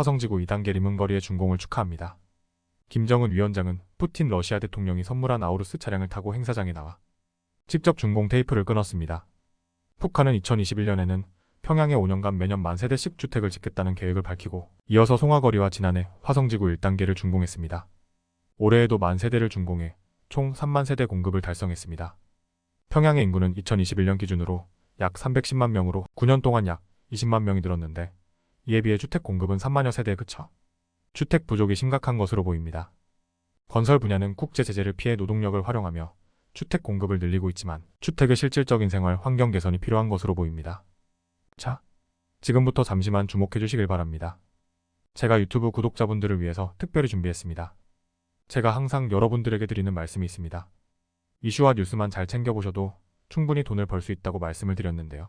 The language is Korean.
화성지구 2단계 리문거리의 준공을 축하합니다. 김정은 위원장은 푸틴 러시아 대통령이 선물한 아우루스 차량을 타고 행사장에 나와 직접 준공 테이프를 끊었습니다. 북한은 2021년에는 평양에 5년간 매년 만 세대씩 주택을 짓겠다는 계획을 밝히고 이어서 송화거리와 지난해 화성지구 1단계를 준공했습니다. 올해에도 만 세대를 준공해 총 3만 세대 공급을 달성했습니다. 평양의 인구는 2021년 기준으로 약 310만 명으로 9년 동안 약 20만 명이 늘었는데 이에 비해 주택 공급은 3만여 세대에 그쳐 주택 부족이 심각한 것으로 보입니다. 건설 분야는 국제 제재를 피해 노동력을 활용하며 주택 공급을 늘리고 있지만 주택의 실질적인 생활 환경 개선이 필요한 것으로 보입니다. 자, 지금부터 잠시만 주목해 주시길 바랍니다. 제가 유튜브 구독자분들을 위해서 특별히 준비했습니다. 제가 항상 여러분들에게 드리는 말씀이 있습니다. 이슈와 뉴스만 잘 챙겨보셔도 충분히 돈을 벌 수 있다고 말씀을 드렸는데요.